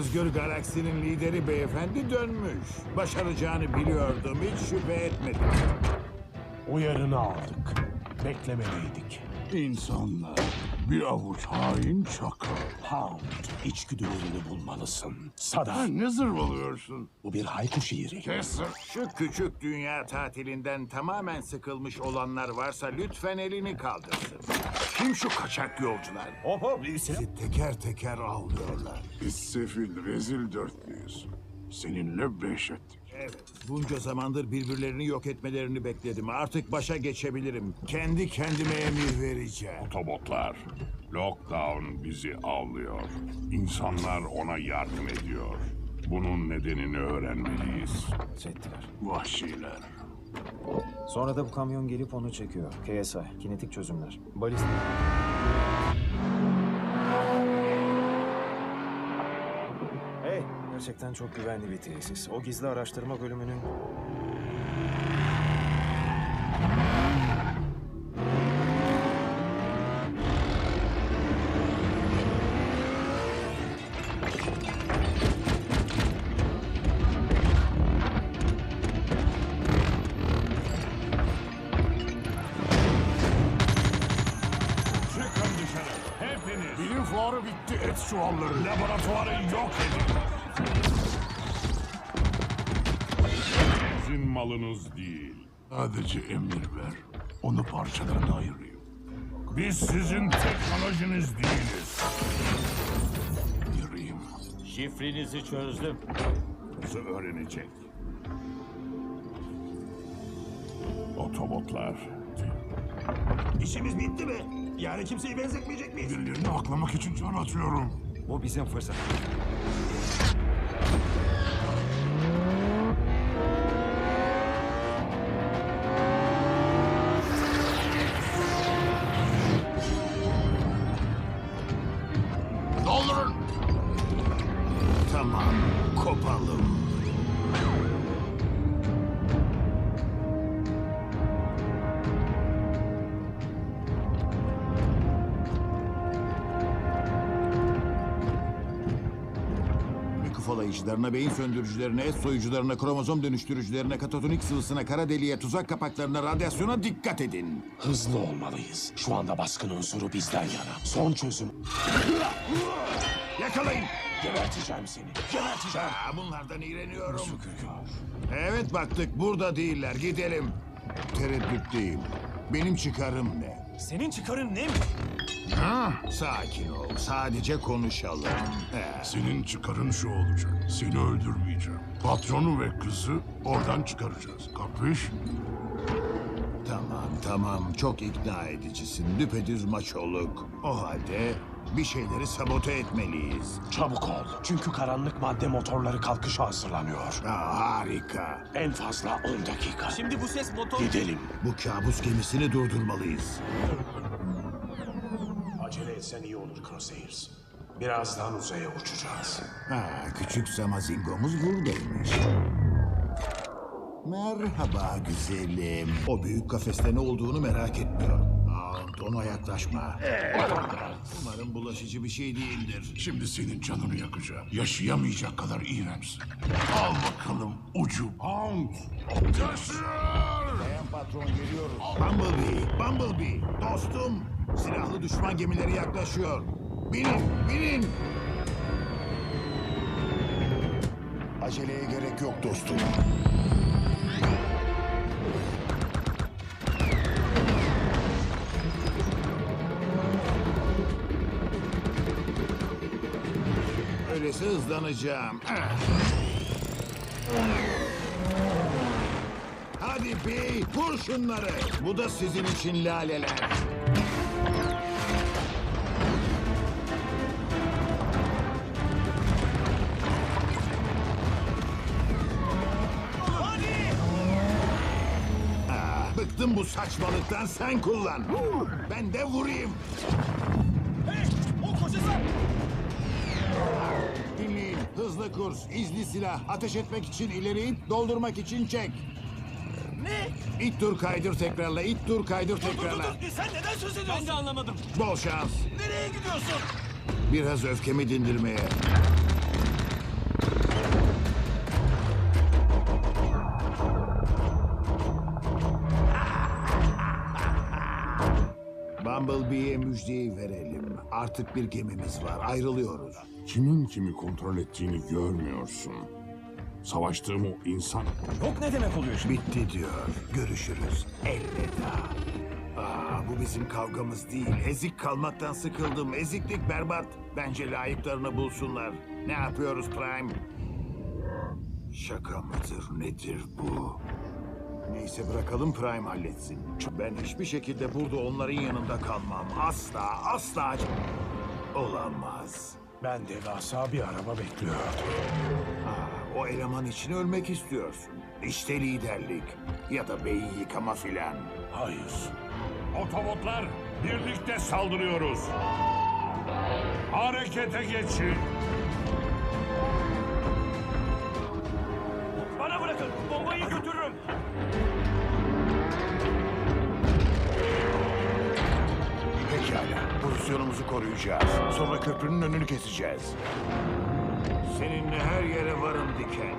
Özgür Galaksinin lideri beyefendi dönmüş. Başaracağını biliyordum, hiç şüphe etmedim. Uyarını aldık. Beklemeliydik. İnsanlar bir avuç hain çakal. Hound, içgüdülerini bulmalısın. Sada, Ha, ne zırvalıyorsun? bu bir hayku şiiri. Kes. Şu küçük dünya tatilinden tamamen sıkılmış olanlar varsa lütfen elini kaldırsın. Kim şu kaçak yolcular? Hop hop, Bizi teker teker avlıyorlar. Biz sefil, rezil dörtlüyüz. Seninle beş ettik. Evet, bunca zamandır birbirlerini yok etmelerini bekledim. Artık başa geçebilirim. Kendi kendime emir vereceğim. Otobotlar. Lockdown bizi avlıyor. İnsanlar ona yardım ediyor. Bunun nedenini öğrenmeliyiz. Ettiler. Vahşiler. Sonra da bu kamyon gelip onu çekiyor. KSI, kinetik çözümler. Balistik. Hey, gerçekten çok güvenli bir tesis. O gizli araştırma bölümünün... Çıkın dışarı. Hepiniz. Bilim fuarı bitti. Çuvalları. Laboratuvarı yok edin. Sizin malınız değil. Sadece emir ver. Onu parçalarına ayırayım. Biz sizin teknolojiniz değiliz. Yürüyeyim. Şifrenizi çözdüm. Bizi öğrenecek. Otobotlar. İşimiz bitti mi? Yani kimseyi benzetmeyecek miyiz? Birilerini aklamak için can atıyorum. Bu bizim fırsat. Mikufalayıcılarına, beyin söndürücülerine, et soyucularına, kromozom dönüştürücülerine, katatonik sıvısına, kara deliğe, tuzak kapaklarına, radyasyona dikkat edin. Hızlı olmalıyız. Şu anda baskın unsuru bizden yana. Son çözüm. Yakalayın! Geberteceğim seni. Geberteceğim. Aa, bunlardan iğreniyorum. Şükür. Evet baktık, burada değiller. Gidelim. Tereddütteyim. Benim çıkarım ne? Senin çıkarın ne mi? Sakin ol, sadece konuşalım. He. Senin çıkarın şu olacak. Seni öldürmeyeceğim. Patronu ve kızı oradan çıkaracağız. Kapış? Tamam, tamam. Çok ikna edicisin. Düpedüz maçoluk. O halde bir şeyleri sabote etmeliyiz. Çabuk ol. Çünkü karanlık madde motorları kalkışa hazırlanıyor. Aa, harika. En fazla 10 dakika. Şimdi bu ses motor... Gidelim. Bu kabus gemisini durdurmalıyız. Etsen iyi olur Crosshairs. Birazdan uzaya uçacağız. Ha, küçük Zamazingomuz buradaymış. Merhaba güzelim. O büyük kafeste ne olduğunu merak etmiyorum. Aa, ona yaklaşma. Umarım bulaşıcı bir şey değildir. Şimdi senin canını yakacağım. Yaşayamayacak kadar iğrençsin. Al bakalım ucu. Hound. Taşır! Patron geliyoruz. Bumblebee, Bumblebee. Dostum, silahlı düşman gemileri yaklaşıyor. Binin, binin. Aceleye gerek yok dostum. Öyleyse hızlanacağım. Ah. Hadi bey, vur şunları. Bu da sizin için laleler. Ah, bıktım bu saçmalıktan sen kullan. Ben de vurayım. Dinleyin. Hızlı kurs, izli silah. Ateş etmek için ileri doldurmak için çek. Ne? İt dur kaydır tekrarla, it dur kaydır Dur dur dur. tekrarla. dur. Sen neden söz ediyorsun? Ben de anlamadım. Bol şans. Nereye gidiyorsun? Biraz öfkemi dindirmeye. Bumblebee'ye müjdeyi verelim. Artık bir gemimiz var. Ayrılıyoruz. Kimin kimi kontrol ettiğini görmüyorsun. Savaştığım o insan Yok ne demek oluyor şimdi? Bitti diyor. Görüşürüz. Elveda. Aa, bu bizim kavgamız değil. Ezik kalmaktan sıkıldım. Eziklik berbat. Bence layıklarını bulsunlar. Ne yapıyoruz Prime? Şaka mıdır nedir bu? Neyse bırakalım Prime halletsin. Ben hiçbir şekilde burada onların yanında kalmam. Asla asla olamaz. Ben devasa bir araba bekliyordum. O eleman için ölmek istiyorsun. İşte liderlik ya da beyin yıkama filan. Hayır. Otobotlar birlikte saldırıyoruz. Harekete geçin. Bana bırakın. Bombayı götürürüm. Pekala. Pozisyonumuzu koruyacağız. Sonra köprünün önünü keseceğiz. Seninle her yere varım diken.